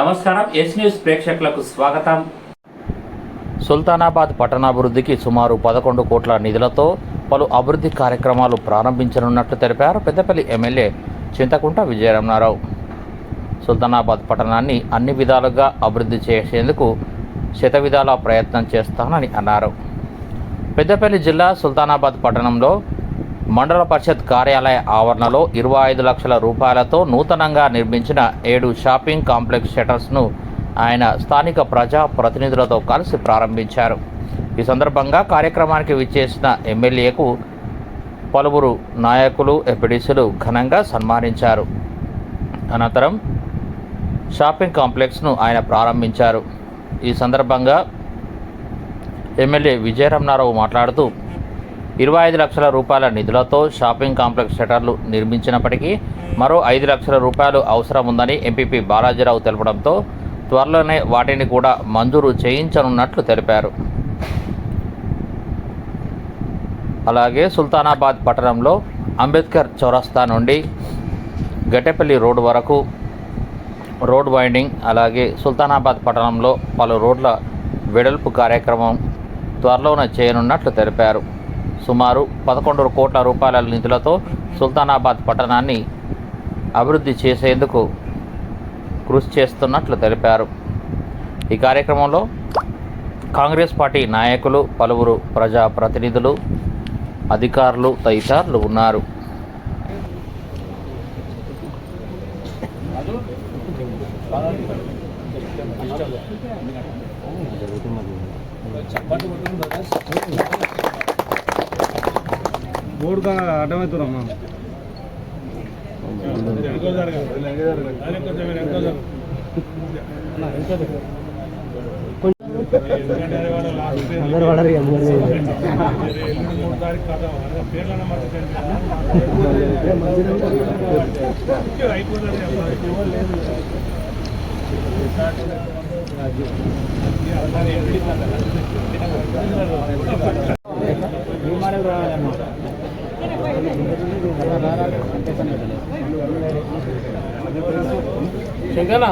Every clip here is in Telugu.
నమస్కారం ఎస్ న్యూస్ ప్రేక్షకులకు స్వాగతం. సుల్తానాబాద్ పట్టణాభివృద్ధికి సుమారు పదకొండు కోట్ల నిధులతో పలు అభివృద్ధి కార్యక్రమాలు ప్రారంభించనున్నట్లు తెలిపారు పెద్దపల్లి ఎమ్మెల్యే చింతకుంట విజయరమణారావు. సుల్తానాబాద్ పట్టణాన్ని అన్ని విధాలుగా అభివృద్ధి చేసేందుకు శతవిధాల ప్రయత్నం చేస్తానని అన్నారు. పెద్దపల్లి జిల్లా సుల్తానాబాద్ పట్టణంలో మండల పరిషత్ కార్యాలయ ఆవరణలో ఇరవై ఐదు లక్షల రూపాయలతో నూతనంగా నిర్మించిన ఏడు షాపింగ్ కాంప్లెక్స్ షటర్స్ను ఆయన స్థానిక ప్రజా ప్రతినిధులతో కలిసి ప్రారంభించారు. ఈ సందర్భంగా కార్యక్రమానికి విచ్చేసిన ఎమ్మెల్యేకు పలువురు నాయకులు ఎపిడిసులు ఘనంగా సన్మానించారు. అనంతరం షాపింగ్ కాంప్లెక్స్ను ఆయన ప్రారంభించారు. ఈ సందర్భంగా ఎమ్మెల్యే విజయరామనారావు మాట్లాడుతూ ఇరవై ఐదు లక్షల రూపాయల నిధులతో షాపింగ్ కాంప్లెక్స్ షటర్లు నిర్మించినప్పటికీ మరో ఐదు లక్షల రూపాయలు అవసరం ఉందని ఎంపీపీ బాలాజీరావు తెలపడంతో త్వరలోనే వాటిని కూడా మంజూరు చేయించనున్నట్లు తెలిపారు. అలాగే సుల్తానాబాద్ పట్టణంలో అంబేద్కర్ చౌరస్తా నుండి గట్టెపల్లి రోడ్డు వరకు రోడ్ వైండింగ్ అలాగే సుల్తానాబాద్ పట్టణంలో పలు రోడ్ల వెడల్పు కార్యక్రమం త్వరలోనే చేయనున్నట్లు తెలిపారు. సుమారు పదకొండు కోట్ల రూపాయల నిధులతో సుల్తానాబాద్ పట్టణాన్ని అభివృద్ధి చేసేందుకు కృషి చేస్తున్నట్లు తెలిపారు. ఈ కార్యక్రమంలో కాంగ్రెస్ పార్టీ నాయకులు పలువురు ప్రజా ప్రతినిధులు అధికారులు తదితరులు ఉన్నారు. బోర్డు కా అడ్డమవుతున్నామ్మా అందరు పడరు శంకనా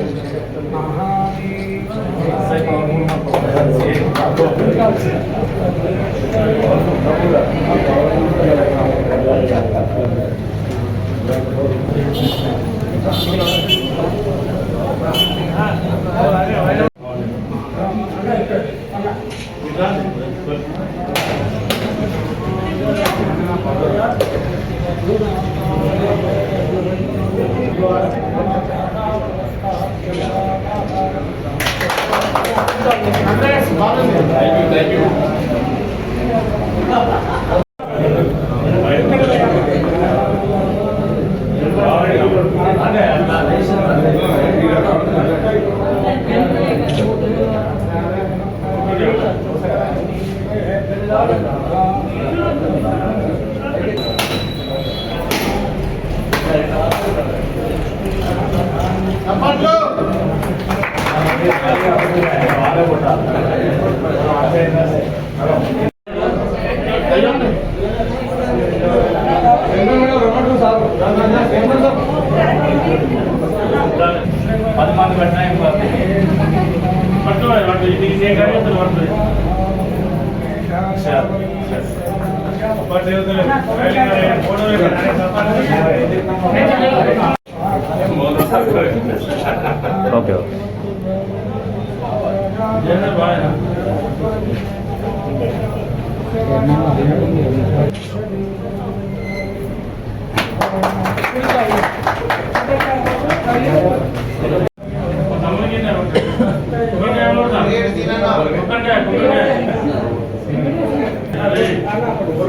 Thank you. ఏం కాదు. పట్టుకోవాలి, వాటి ఇది ఓకే ఓకే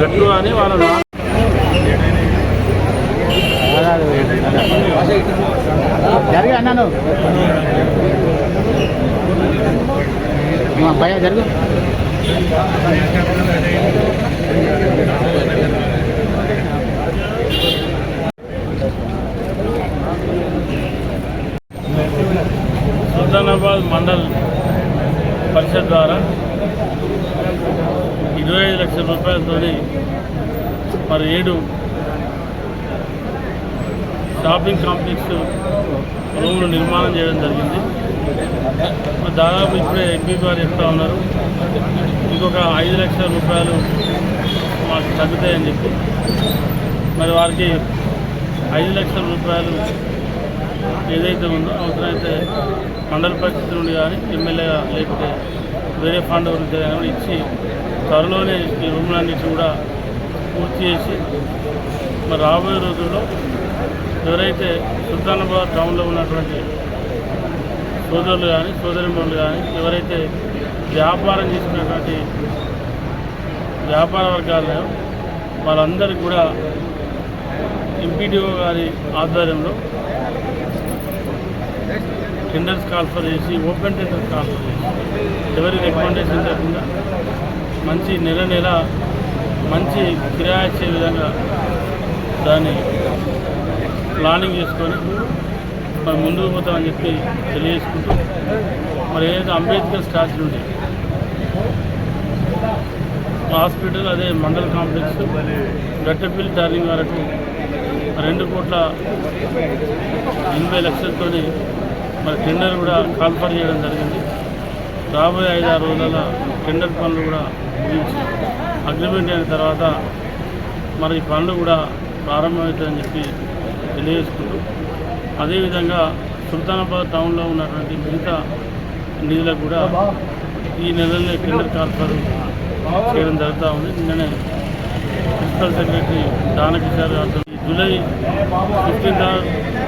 గట్టు అని వాళ్ళ అన్నాను భయ జరుగు. సుల్తానాబాద్ మండల్ పరిషత్ ద్వారా ఇరవై ఐదు లక్షల రూపాయలతో మరి ఏడు షాపింగ్ కాంప్లెక్స్ రూములు నిర్మాణం చేయడం జరిగింది. మరి దాదాపు ఇప్పుడే ఎంపీ గారు చెప్తా ఉన్నారు. ఇంకొక ఐదు లక్షల రూపాయలు మాకు తగ్గుతాయని చెప్పి. మరి వారికి ఐదు లక్షల రూపాయలు ఏదైతే ఉందో అవసరమైతే మండల పరిస్థితి నుండి కానీ ఎమ్మెల్యే లేకపోతే వేరే ఫండ్ నుంచి కానీ ఇచ్చి త్వరలోనే ఈ రూములన్నిటి కూడా పూర్తి చేసి మరి రాబోయే రోజుల్లో ఎవరైతే సుల్తానాబాద్ టౌన్లో ఉన్నటువంటి సోదరులు కానీ సోదరిమణులు కానీ ఎవరైతే వ్యాపారం చేసినటువంటి వ్యాపార వర్గాలు వాళ్ళందరికీ కూడా ఎంపీడీఓ గారి ఆధ్వర్యంలో టెండర్స్ కాల్ఫర్ చేసి ఓపెన్ టెండర్స్ కాల్ఫర్ చేసి ఎవరి రికమెండేషన్ లేకుండా మంచి నెల నెల మంచి కిరాయి ఇచ్చే విధంగా దాన్ని ప్లానింగ్ చేసుకొని మరి ముందుకు పోతామని చెప్పి తెలియజేసుకుంటూ మరి ఏదైతే అంబేద్కర్ స్టాచ్యూ ఉంది హాస్పిటల్ అదే మండల్ కాంప్లెక్స్ గట్టపిల్లి టర్నింగ్ వరకు రెండు కోట్ల ఎనభై లక్షలతోనే మరి టెండర్ కూడా కాల్ఫర్ చేయడం జరిగింది. రాబోయే ఐదు ఆరు రోజుల టెండర్ పనులు కూడా ముగించి అగ్రిమెంట్ అయిన తర్వాత మరి ఈ పనులు కూడా ప్రారంభమవుతాయని చెప్పి తెలియజేసుకుంటూ అదేవిధంగా సుల్తానాబాద్ టౌన్లో ఉన్నటువంటి మిగతా నిధులకు కూడా ఈ నెలలోనే టెండర్ కాల్ఫర్ చేయడం జరుగుతూ ఉంది. నిన్ననే ప్రిన్సిపల్ సెక్రటరీ దానకిషార్ గారితో July fifteenth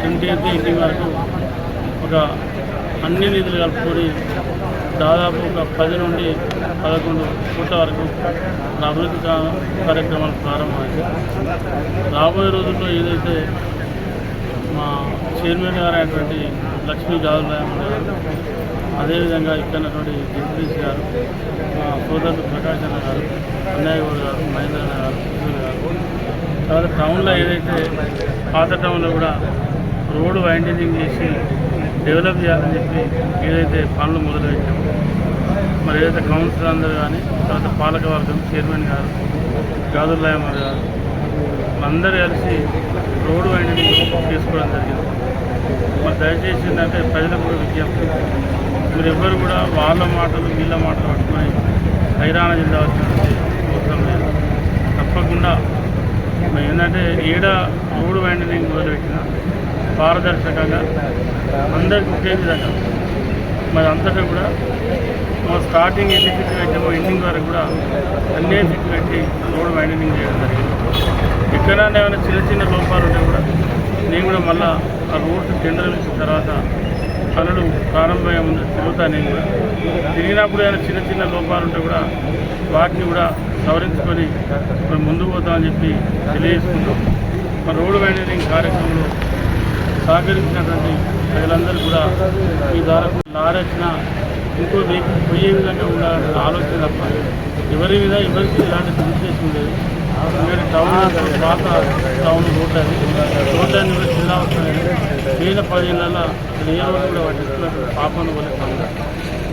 twenty eighth eighteen వరకు ఒక అన్ని నిధులు కలుపుకొని దాదాపు ఒక పది నుండి పదకొండు కోట్ల వరకు అభివృద్ధి కా- కార్యక్రమాలు ప్రారంభమైంది. రాబోయే రోజుల్లో ఏదైతే మా చైర్మన్ గారు అయినటువంటి లక్ష్మీ గాజురాయమ్మ గారు అదేవిధంగా ఇక్కడ జగదీష్ గారు మా సోదరుడు ప్రకాశ్ అన్న గారు అన్నయ్య గౌడ్ గారు మహేంద్ర అన్న గారు గారు తర్వాత టౌన్లో ఏదైతే పాత టౌన్లో కూడా రోడ్డు వైండింగ్ చేసి డెవలప్ చేయాలని చెప్పి ఏదైతే పనులు మొదలుపెట్టామో మరి ఏదైతే కౌన్సిలర్ అందరూ కానీ తర్వాత పాలకవర్గం చైర్మన్ గారు గాదుల్లాయమ్మ గారు అందరూ కలిసి రోడ్డు వైండింగ్ చేసుకోవడం జరిగింది. మరి దయచేసి ఏంటంటే ప్రజలకు కూడా విజ్ఞప్తి. మీరు ఎవ్వరు కూడా వాళ్ళ మాటలు వీళ్ళ మాటలు పట్టుకొని హైరాణ చెందవలసినటువంటి అవసరం లేదు. తప్పకుండా ఏంటంటే ఈడ మూడు రోడ్డు నేను మొదలుపెట్టిన పారదర్శకంగా అందరికి ఒకే విధంగా. మరి అంతటా కూడా మా స్టార్టింగ్ ఎన్ని ఫిట్ పెట్టామో ఎండింగ్ వరకు కూడా అన్నీ ఫిట్ పెట్టి రోడ్ వైండింగ్ చేయడం జరిగింది. ఎక్కడైనా ఏమైనా చిన్న చిన్న లోపాలు ఉంటే కూడా నేను కూడా మళ్ళా ఆ రోడ్ టెండర్ ఇచ్చిన తర్వాత పనులు ప్రారంభమయ్యే ముందు తిరుగుతా నేను కూడా తిరిగినప్పుడు ఏమైనా చిన్న చిన్న లోపాలు ఉంటే కూడా వాటిని కూడా సవరించుకొని మనం ముందుకు పోతామని చెప్పి తెలియజేసుకుంటాం మన రోడ్డు వైండింగ్ కార్యక్రమంలో సహకరించినటువంటి ప్రజలందరూ కూడా ఈ ద్వారా లారీ ఇంకో వెహికల్ పోయే విధంగా కూడా ఆలోచన తప్ప ఎవరి మీద ఎవరికి ఇలాంటి దురుద్దేశం లేదు. మీరు టౌన్ పాత టౌన్ రోడ్ అది. రోడ్ అని కూడా జిల్లా వస్తుంది. లేదు మిగిలిన పదిహేనుల ఏ రోడ్డు కూడా పట్టించుకున్న పాపను వల్ల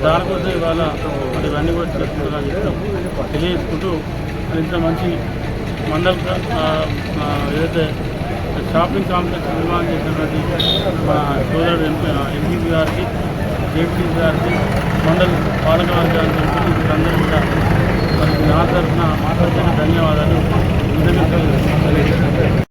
దానికోసం ఇవాళ మరి ఇవన్నీ కూడా చేస్తున్నారని చెప్తాం తెలియజేసుకుంటూ ఇంత మంచి మండల ఏదైతే షాపింగ్ కాంప్లెక్స్ నిర్మాణం చేసినటువంటి మా సోదరుడు ఎంపీ గారికి జేపీ గారికి మండల పాలకవర్గానికి అందరూ కూడా వారికి నా తరఫున మాట్లాడుతున్న ధన్యవాదాలు. కృతజ్ఞతలు.